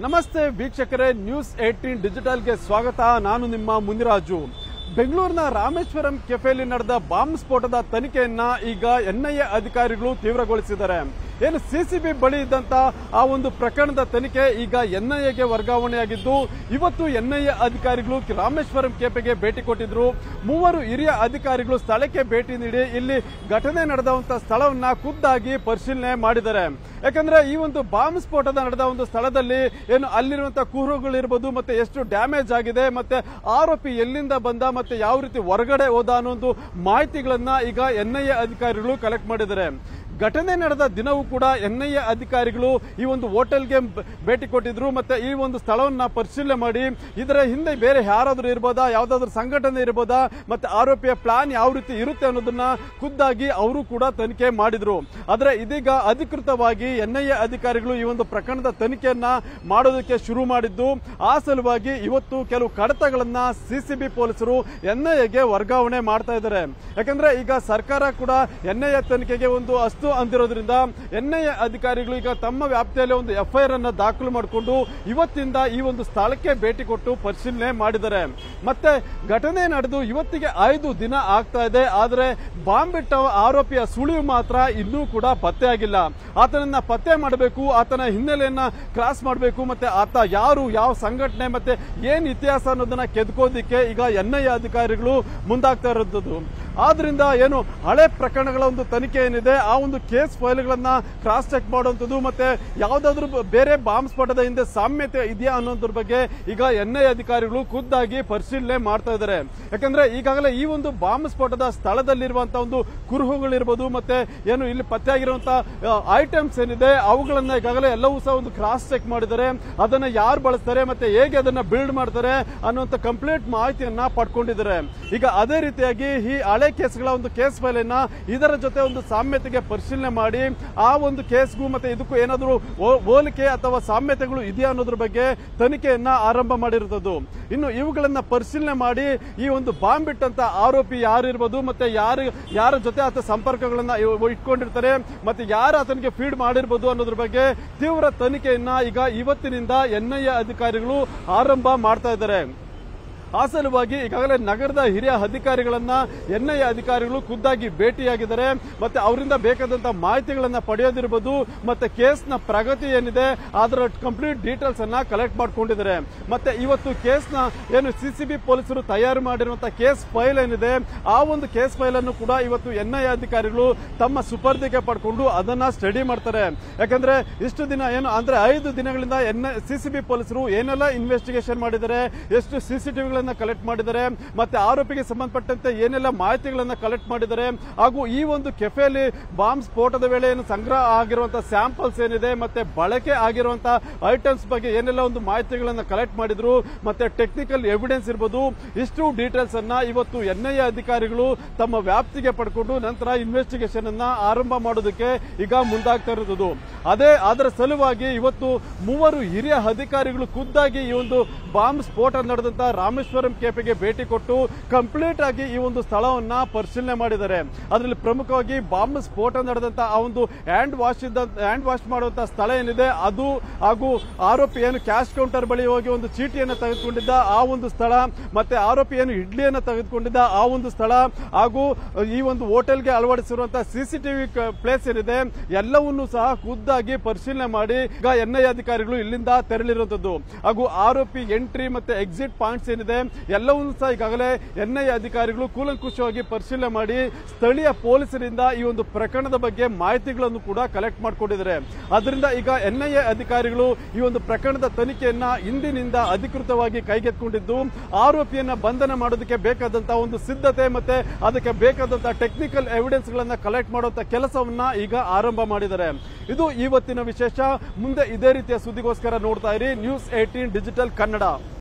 ನಮಸ್ತೆ ವೀಕ್ಷಕರೇ news eighteen ಡಿಜಿಟಲ್ಗೆ ಸ್ವಾಗತ. ನಾನು ನಿಮ್ಮ ಮುನಿರಾಜು. ಬೆಂಗಳೂರಿನ ರಾಮೇಶ್ವರಂ ಕೆಫೆಯಲ್ಲಿ ನಡೆದ ಬಾಂಬ್ ಸ್ಫೋಟದ ತನಿಖೆಯನ್ನ ಈಗ ಎನ್ಐಎ ಅಧಿಕಾರಿಗಳು ತೀವ್ರಗೊಳಿಸಿದ್ದಾರೆ. ಏನು ಸಿಸಿಬಿ ಬಳಿ ಇದ್ದಂತ ಆ ಒಂದು ಪ್ರಕರಣದ ತನಿಖೆ ಈಗ ಎನ್ಐಎಗೆ ವರ್ಗಾವಣೆಯಾಗಿದ್ದು, ಇವತ್ತು ಎನ್ಐಎ ಅಧಿಕಾರಿಗಳು ರಾಮೇಶ್ವರಂ ಕೆಪಿಗೆ ಭೇಟಿ ಕೊಟ್ಟಿದ್ರು. ಮೂವರು ಹಿರಿಯ ಅಧಿಕಾರಿಗಳು ಸ್ಥಳಕ್ಕೆ ಭೇಟಿ ನೀಡಿ ಇಲ್ಲಿ ಘಟನೆ ನಡೆದಂತ ಸ್ಥಳವನ್ನ ಖುದ್ದಾಗಿ ಪರಿಶೀಲನೆ ಮಾಡಿದ್ದಾರೆ. ಯಾಕಂದ್ರೆ ಈ ಒಂದು ಬಾಂಬ್ ಸ್ಫೋಟದ ನಡೆದ ಒಂದು ಸ್ಥಳದಲ್ಲಿ ಏನು ಅಲ್ಲಿರುವಂತಹ ಕೂರುಗಳಿರ್ಬೋದು ಮತ್ತೆ ಎಷ್ಟು ಡ್ಯಾಮೇಜ್ ಆಗಿದೆ, ಮತ್ತೆ ಆರೋಪಿ ಎಲ್ಲಿಂದ ಬಂದ, ಮತ್ತೆ ಯಾವ ರೀತಿ ಹೊರಗಡೆ ಹೋದ ಅನ್ನೋ ಒಂದು ಮಾಹಿತಿಗಳನ್ನ ಈಗ ಎನ್ಐಎ ಅಧಿಕಾರಿಗಳು ಕಲೆಕ್ಟ್ ಮಾಡಿದ್ದಾರೆ. ಘಟನೆ ನಡೆದ ದಿನವೂ ಕೂಡ ಎನ್ಐಎ ಅಧಿಕಾರಿಗಳು ಈ ಒಂದು ಹೋಟೆಲ್ಗೆ ಭೇಟಿ ಕೊಟ್ಟಿದ್ರು ಮತ್ತೆ ಈ ಒಂದು ಸ್ಥಳವನ್ನು ಪರಿಶೀಲನೆ ಮಾಡಿ. ಇದರ ಹಿಂದೆ ಬೇರೆ ಯಾರಾದರೂ ಇರ್ಬೋದಾ? ಯಾವುದಾದ್ರೂ ಸಂಘಟನೆ ಇರ್ಬೋದಾ? ಮತ್ತೆ ಆರೋಪಿಯ ಪ್ಲಾನ್ ಯಾವ ರೀತಿ ಇರುತ್ತೆ ಅನ್ನೋದನ್ನ ಖುದ್ದಾಗಿ ಅವರು ಕೂಡ ತನಿಖೆ ಮಾಡಿದ್ರು. ಆದರೆ ಇದೀಗ ಅಧಿಕೃತವಾಗಿ ಎನ್ಐಎ ಅಧಿಕಾರಿಗಳು ಈ ಒಂದು ಪ್ರಕರಣದ ತನಿಖೆಯನ್ನ ಮಾಡೋದಕ್ಕೆ ಶುರು ಮಾಡಿದ್ದು. ಆ ಸಲುವಾಗಿ ಇವತ್ತು ಕೆಲವು ಕಡತಗಳನ್ನ ಸಿಸಿಬಿ ಪೊಲೀಸರು ಎನ್ಐಎಗೆ ವರ್ಗಾವಣೆ ಮಾಡ್ತಾ ಇದ್ದಾರೆ. ಯಾಕಂದ್ರೆ ಈಗ ಸರ್ಕಾರ ಕೂಡ ಎನ್ಐಎ ತನಿಖೆಗೆ ಒಂದು ಅಸ್ತು ಅಂದಿರೋದ್ರಿಂದ ಎನ್ಐಎ ಅಧಿಕಾರಿಗಳು ಈಗ ತಮ್ಮ ವ್ಯಾಪ್ತಿಯಲ್ಲಿ ಒಂದು ಎಫ್ಐಆರ್ ಅನ್ನ ದಾಖಲು ಮಾಡಿಕೊಂಡು ಇವತ್ತಿಂದ ಈ ಒಂದು ಸ್ಥಳಕ್ಕೆ ಭೇಟಿ ಕೊಟ್ಟು ಪರಿಶೀಲನೆ ಮಾಡಿದ್ದಾರೆ. ಮತ್ತೆ ಘಟನೆ ನಡೆದು ಇವತ್ತಿಗೆ ಐದು ದಿನ ಆಗ್ತಾ ಇದೆ. ಆದರೆ ಬಾಂಬ್ ಇಟ್ಟ ಆರೋಪಿಯ ಸುಳಿವು ಮಾತ್ರ ಇನ್ನೂ ಕೂಡ ಪತ್ತೆಯಾಗಿಲ್ಲ. ಆತನನ್ನ ಪತ್ತೆ ಮಾಡಬೇಕು, ಆತನ ಹಿನ್ನೆಲೆಯನ್ನ ಕ್ರಾಸ್ ಮಾಡಬೇಕು, ಮತ್ತೆ ಆತ ಯಾರು, ಯಾವ ಸಂಘಟನೆ, ಮತ್ತೆ ಏನ್ ಇತಿಹಾಸ ಅನ್ನೋದನ್ನ ಕೆದ್ಕೋದಿಕ್ಕೆ ಈಗ ಎನ್ಐಎ ಅಧಿಕಾರಿಗಳು ಮುಂದಾಗ್ತಾ ಇರೋದು ಆದ್ರಿಂದ ಏನು ಹಳೆ ಪ್ರಕರಣಗಳ ಒಂದು ತನಿಖೆ ಏನಿದೆ, ಆ ಒಂದು ಕೇಸ್ ಫೈಲ್ಗಳನ್ನ ಕ್ರಾಸ್ ಚೆಕ್ ಮಾಡುವಂಥದ್ದು ಮತ್ತೆ ಯಾವ್ದಾದ್ರು ಬೇರೆ ಬಾಂಬ್ ಸ್ಫೋಟದ ಹಿಂದೆ ಸಾಮ್ಯತೆ ಇದೆಯಾ ಅನ್ನೋದ್ರ ಬಗ್ಗೆ ಈಗ ಎನ್ಐಎ ಅಧಿಕಾರಿಗಳು ಖುದ್ದಾಗಿ ಪರಿಶೀಲನೆ ಮಾಡ್ತಾ ಇದ್ದಾರೆ. ಯಾಕಂದ್ರೆ ಈಗಾಗಲೇ ಈ ಒಂದು ಬಾಂಬ್ ಸ್ಫೋಟದ ಸ್ಥಳದಲ್ಲಿರುವಂತಹ ಒಂದು ಕುರುಹುಗಳಿರ್ಬೋದು ಮತ್ತೆ ಏನು ಇಲ್ಲಿ ಪತ್ತೆಯಾಗಿರುವಂತಹ ಐಟಮ್ಸ್ ಏನಿದೆ, ಅವುಗಳನ್ನ ಈಗಾಗಲೇ ಎಲ್ಲವೂ ಸಹ ಒಂದು ಕ್ರಾಸ್ ಚೆಕ್ ಮಾಡಿದ್ದಾರೆ. ಅದನ್ನ ಯಾರು ಬಳಸ್ತಾರೆ ಮತ್ತೆ ಹೇಗೆ ಅದನ್ನ ಬಿಲ್ಡ್ ಮಾಡ್ತಾರೆ ಅನ್ನುವಂತ ಕಂಪ್ಲೀಟ್ ಮಾಹಿತಿಯನ್ನ ಪಡ್ಕೊಂಡಿದ್ದಾರೆ. ಈಗ ಅದೇ ರೀತಿಯಾಗಿ ಈ ಕೇಸ್ಗಳ ಒಂದು ಕೇಸ್ ಫೈಲ್ ಅನ್ನ ಇದರ ಜೊತೆ ಒಂದು ಸಾಮ್ಯತೆಗೆ ಪರಿಶೀಲನೆ ಮಾಡಿ, ಆ ಒಂದು ಕೇಸ್ಗೂ ಮತ್ತೆ ಇದಕ್ಕೂ ಏನಾದರೂ ಹೋಲಿಕೆ ಅಥವಾ ಸಾಮ್ಯತೆಗಳು ಇದೆಯಾ ಅನ್ನೋದ್ರ ಬಗ್ಗೆ ತನಿಖೆಯನ್ನ ಆರಂಭ ಮಾಡಿರುತ್ತದ್ದು ಇನ್ನು ಇವುಗಳನ್ನ ಪರಿಶೀಲನೆ ಮಾಡಿ, ಈ ಒಂದು ಬಾಂಬ್ ಇಟ್ಟಂತ ಆರೋಪಿ ಯಾರಿರ್ಬೋದು, ಮತ್ತೆ ಯಾರು, ಯಾರ ಜೊತೆ ಆತ ಸಂಪರ್ಕಗಳನ್ನ ಇಟ್ಕೊಂಡಿರ್ತಾರೆ, ಮತ್ತೆ ಯಾರು ಆತನಿಗೆ ಫೀಡ್ ಮಾಡಿರ್ಬೋದು ಅನ್ನೋದ್ರ ಬಗ್ಗೆ ತೀವ್ರ ತನಿಖೆಯನ್ನ ಈಗ ಇವತ್ತಿನಿಂದ ಎನ್ಐಎ ಅಧಿಕಾರಿಗಳು ಆರಂಭ ಮಾಡ್ತಾ ಇದ್ದಾರೆ. ಆ ಸಲುವಾಗಿ ಈಗಾಗಲೇ ನಗರದ ಹಿರಿಯ ಅಧಿಕಾರಿಗಳನ್ನ ಎನ್ಐಎ ಅಧಿಕಾರಿಗಳು ಖುದ್ದಾಗಿ ಭೇಟಿಯಾಗಿದ್ದಾರೆ. ಮತ್ತೆ ಅವರಿಂದ ಬೇಕಾದಂತಹ ಮಾಹಿತಿಗಳನ್ನ ಪಡೆಯೋದಿರ್ಬೋದು, ಮತ್ತೆ ಕೇಸ್ನ ಪ್ರಗತಿ ಏನಿದೆ, ಅದರ ಕಂಪ್ಲೀಟ್ ಡೀಟೇಲ್ಸ್ ಅನ್ನ ಕಲೆಕ್ಟ್ ಮಾಡಿಕೊಂಡಿದ್ದಾರೆ. ಮತ್ತೆ ಇವತ್ತು ಕೇಸ್ನ ಏನು ಸಿಸಿಬಿ ಪೊಲೀಸರು ತಯಾರು ಮಾಡಿರುವಂತಹ ಕೇಸ್ ಫೈಲ್ ಏನಿದೆ, ಆ ಒಂದು ಕೇಸ್ ಫೈಲ್ ಅನ್ನು ಕೂಡ ಇವತ್ತು ಎನ್ಐಎ ಅಧಿಕಾರಿಗಳು ತಮ್ಮ ಸುಪರ್ದಿಗೆ ಪಡ್ಕೊಂಡು ಅದನ್ನ ಸ್ಟಡಿ ಮಾಡ್ತಾರೆ. ಯಾಕಂದ್ರೆ ಇಷ್ಟು ದಿನ ಏನು, ಅಂದ್ರೆ ಐದು ದಿನಗಳಿಂದ ಎನ್ ಸಿಸಿಬಿ ಪೊಲೀಸರು ಏನೆಲ್ಲ ಇನ್ವೆಸ್ಟಿಗೇಷನ್ ಮಾಡಿದ್ದಾರೆ, ಎಷ್ಟು ಸಿಸಿಟಿವಿಗಳನ್ನ ಕಲೆಕ್ಟ್ ಮಾಡಿದ್ದಾರೆ, ಮತ್ತೆ ಆರೋಪಿಗೆ ಸಂಬಂಧಪಟ್ಟಂತೆ ಏನೆಲ್ಲ ಮಾಹಿತಿಗಳನ್ನು ಕಲೆಕ್ಟ್ ಮಾಡಿದ್ದಾರೆ, ಹಾಗೂ ಈ ಒಂದು ಕೆಫೆಯಲ್ಲಿ ಬಾಂಬ್ ಸ್ಫೋಟದ ವೇಳೆ ಏನು ಸಂಗ್ರಹ ಆಗಿರುವಂತಹ ಸ್ಯಾಂಪಲ್ಸ್ ಏನಿದೆ, ಮತ್ತೆ ಬಳಕೆ ಆಗಿರುವಂತಹ ಐಟಮ್ಸ್ ಬಗ್ಗೆ ಏನೆಲ್ಲ ಒಂದು ಮಾಹಿತಿಗಳನ್ನು ಕಲೆಕ್ಟ್ ಮಾಡಿದ್ರು, ಮತ್ತೆ ಟೆಕ್ನಿಕಲ್ ಎವಿಡೆನ್ಸ್ ಇರ್ಬೋದು, ಇಷ್ಟು ಡೀಟೇಲ್ಸ್ ಅನ್ನ ಇವತ್ತು ಎನ್ಐಎ ಅಧಿಕಾರಿಗಳು ತಮ್ಮ ವ್ಯಾಪ್ತಿಗೆ ಪಡ್ಕೊಂಡು ನಂತರ ಇನ್ವೆಸ್ಟಿಗೇಷನ್ ಅನ್ನ ಆರಂಭ ಮಾಡೋದಕ್ಕೆ ಈಗ ಮುಂದಾಗ್ತಾ ಇರೋದು ಅದೇ ಅದರ ಸಲುವಾಗಿ ಇವತ್ತು ಮೂವರು ಹಿರಿಯ ಅಧಿಕಾರಿಗಳು ಖುದ್ದಾಗಿ ಈ ಒಂದು ಬಾಂಬ್ ಸ್ಫೋಟ ನಡೆದಂತಹ ರಾಮೇಶ್ವರಂ ಕೆಫೆಗೆ ಭೇಟಿ ಕೊಟ್ಟು ಕಂಪ್ಲೀಟ್ ಆಗಿ ಈ ಒಂದು ಸ್ಥಳವನ್ನ ಪರಿಶೀಲನೆ ಮಾಡಿದ್ದಾರೆ. ಅದರಲ್ಲಿ ಪ್ರಮುಖವಾಗಿ ಬಾಂಬ್ ಸ್ಫೋಟ ನಡೆದಂತ ಆ ಒಂದು ಹ್ಯಾಂಡ್ ವಾಶ್ ಇದ್ದ ಹ್ಯಾಂಡ್ ವಾಶ್ ಮಾಡುವಂತ ಸ್ಥಳ ಏನಿದೆ, ಅದು ಹಾಗೂ ಆರೋಪಿ ಏನು ಕ್ಯಾಶ್ ಕೌಂಟರ್ ಬಳಿ ಹೋಗಿ ಒಂದು ಚೀಟಿಯನ್ನು ತೆಗೆದುಕೊಂಡಿದ್ದ ಆ ಒಂದು ಸ್ಥಳ ಮತ್ತೆ ಆರೋಪಿ ಏನು ಇಡ್ಲಿಯನ್ನು ತೆಗೆದುಕೊಂಡಿದ್ದ ಆ ಒಂದು ಸ್ಥಳ ಹಾಗೂ ಈ ಒಂದು ಹೋಟೆಲ್ಗೆ ಅಳವಡಿಸಿರುವಂತಹ ಸಿಸಿಟಿವಿ ಪ್ಲೇಸ್ ಏನಿದೆ, ಎಲ್ಲವನ್ನೂ ಸಹ ಖುದ್ದಾಗಿ ಪರಿಶೀಲನೆ ಮಾಡಿ ಈಗ ಎನ್ಐಎ ಅಧಿಕಾರಿಗಳು ಇಲ್ಲಿಂದ ತೆರಳಿರುವಂತದ್ದು. ಹಾಗೂ ಆರೋಪಿ ಎಂಟ್ರಿ ಮತ್ತೆ ಎಕ್ಸಿಟ್ ಪಾಯಿಂಟ್ಸ್ ಏನಿದೆ, ಎಲ್ಲವನ್ನೂ ಸಹ ಈಗಾಗಲೇ ಎನ್ಐಎ ಅಧಿಕಾರಿಗಳು ಕೂಲಂಕುಷವಾಗಿ ಪರಿಶೀಲನೆ ಮಾಡಿ ಸ್ಥಳೀಯ ಪೊಲೀಸರಿಂದ ಈ ಒಂದು ಪ್ರಕರಣದ ಬಗ್ಗೆ ಮಾಹಿತಿಗಳನ್ನು ಕೂಡ ಕಲೆಕ್ಟ್ ಮಾಡಿಕೊಂಡಿದ್ದಾರೆ. ಅದರಿಂದ ಈಗ ಎನ್ಐಎ ಅಧಿಕಾರಿಗಳು ಈ ಒಂದು ಪ್ರಕರಣದ ತನಿಖೆಯನ್ನ ಇಂದಿನಿಂದ ಅಧಿಕೃತವಾಗಿ ಕೈಗೆತ್ತಿಕೊಂಡಿದ್ದು, ಆರೋಪಿಯನ್ನ ಬಂಧನ ಮಾಡೋದಕ್ಕೆ ಬೇಕಾದಂತಹ ಒಂದು ಸಿದ್ಧತೆ ಮತ್ತೆ ಅದಕ್ಕೆ ಬೇಕಾದಂತಹ ಟೆಕ್ನಿಕಲ್ ಎವಿಡೆನ್ಸ್ ಗಳನ್ನ ಕಲೆಕ್ಟ್ ಮಾಡುವಂತ ಕೆಲಸವನ್ನ ಈಗ ಆರಂಭ ಮಾಡಿದ್ದಾರೆ. ಇದು ಇವತ್ತಿನ ವಿಶೇಷ ಮುಂದೆ ಇದೇ ರೀತಿಯ ಸುದ್ದಿಗೋಸ್ಕರ ನೋಡ್ತಾ ಇರಿ. News eighteen digital Kannada.